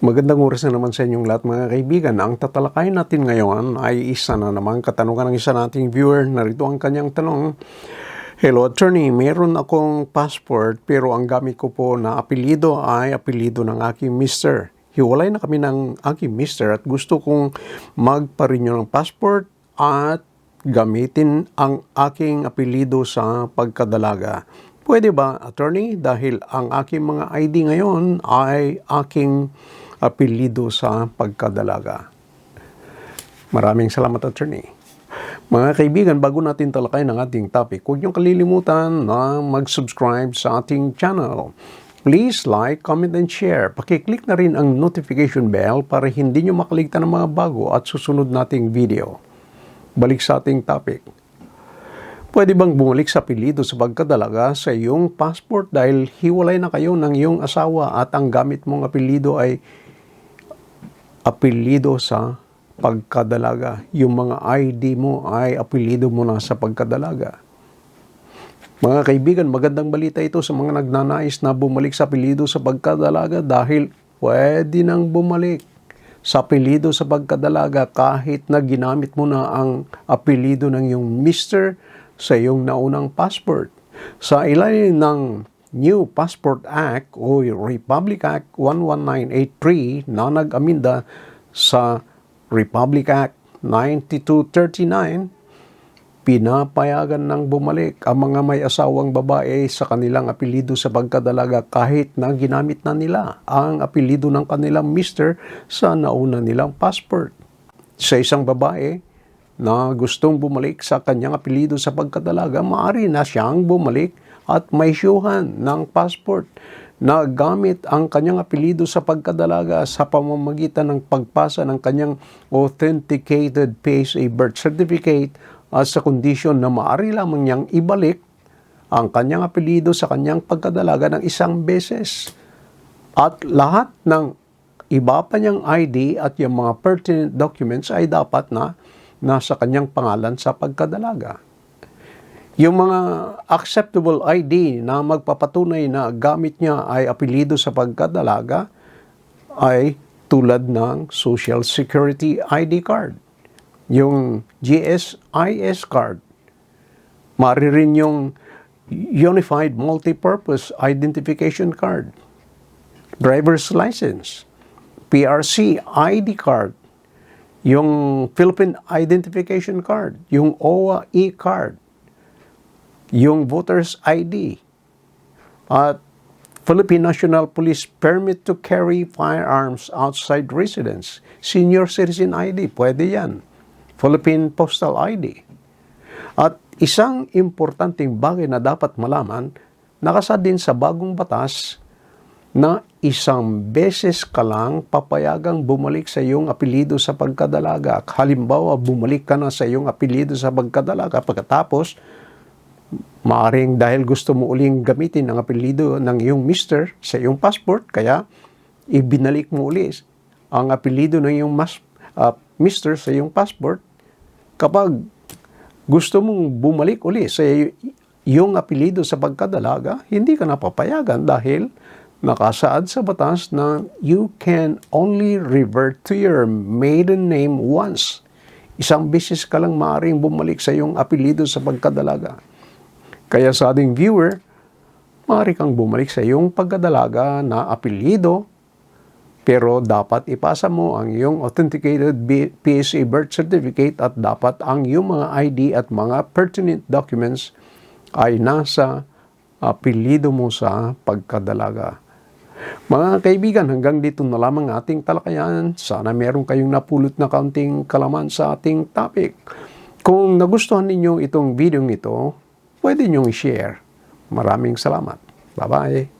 Magandang oras na naman sa inyong lahat mga kaibigan. Ang tatalakayin natin ngayon ay isa na naman katanungan ng isa nating viewer. Narito ang kanyang tanong. Hello attorney, meron akong passport pero ang gamit ko po na apelido ay apelido ng aking mister. Hiwalay na kami ng aking mister at gusto kong magpa-renew ng passport at gamitin ang aking apelido sa pagkadalaga. Pwede ba, attorney? Dahil ang aking mga ID ngayon ay aking apelido sa pagkadalaga. Maraming salamat, attorney. Mga kaibigan, bago natin talakay ng ating topic, huwag niyong kalilimutan na mag-subscribe sa ating channel. Please like, comment, and share. Pakiclick na rin ang notification bell para hindi niyo makaligtan ng mga bago at susunod nating video. Balik sa ating topic. Pwede bang bumalik sa apelido sa pagkadalaga sa iyong passport dahil hiwalay na kayo ng iyong asawa at ang gamit mong apelido ay apelido sa pagkadalaga. Yung mga ID mo ay apelido mo na sa pagkadalaga. Mga kaibigan, magandang balita ito sa mga nagnanais na bumalik sa apelido sa pagkadalaga dahil pwede nang bumalik sa apelido sa pagkadalaga kahit na ginamit mo na ang apelido ng iyong mister sa iyong naunang passport. Sa ilalim ng New Passport Act o Republic Act 11983 na nag-aminda sa Republic Act 9239, pinapayagan ng bumalik ang mga may asawang babae sa kanilang apelido sa pagkadalaga kahit na ginamit na nila ang apelido ng kanilang mister sa nauna nilang passport. Sa isang babae na gustong bumalik sa kanyang apelido sa pagkadalaga, maaari na siyang bumalik at may syuhan ng passport na gamit ang kanyang apelido sa pagkadalaga sa pamamagitan ng pagpasa ng kanyang authenticated PSA birth certificate at sa kondisyon na maaari lamang niyang ibalik ang kanyang apelido sa kanyang pagkadalaga ng isang beses. At lahat ng iba pa niyang ID at yung mga pertinent documents ay dapat na nasa kanyang pangalan sa pagkadalaga. Yung mga acceptable ID na magpapatunay na gamit niya ay apelido sa pagkadalaga ay tulad ng Social Security ID card, yung GSIS card, mari rin yung Unified Multipurpose Identification Card, driver's license, PRC ID card, yung Philippine Identification Card, yung OWA e-card, yung voter's ID, at Philippine National Police Permit to Carry Firearms Outside Residence, Senior Citizen ID, pwede yan. Philippine Postal ID. At isang importanteng bagay na dapat malaman, nakasa din sa bagong batas na isang beses ka lang papayagang bumalik sa iyong apelido sa pagkadalaga. Halimbawa, bumalik ka na sa iyong apelido sa pagkadalaga pagkatapos Maaring dahil gusto mo uling gamitin ang apelido ng iyong mister sa iyong passport, kaya ibinalik mo uli ang apelido ng iyong mas, uh, mister sa iyong passport. Kapag gusto mong bumalik uli sa iyong apelido sa pagkadalaga, hindi ka napapayagan dahil nakasaad sa batas na you can only revert to your maiden name once. Isang beses ka lang maaaring bumalik sa iyong apelido sa pagkadalaga. Kaya sa ating viewer, maaari kang bumalik sa iyong pagkadalaga na apelido, pero dapat ipasa mo ang iyong authenticated PSA birth certificate at dapat ang iyong mga ID at mga pertinent documents ay nasa apelido mo sa pagkadalaga. Mga kaibigan, hanggang dito na lamang ating talakayan. Sana meron kayong napulot na kaunting kalaman sa ating topic. Kung nagustuhan ninyo itong video ito, pwede niyong i-share. Maraming salamat. Bye-bye.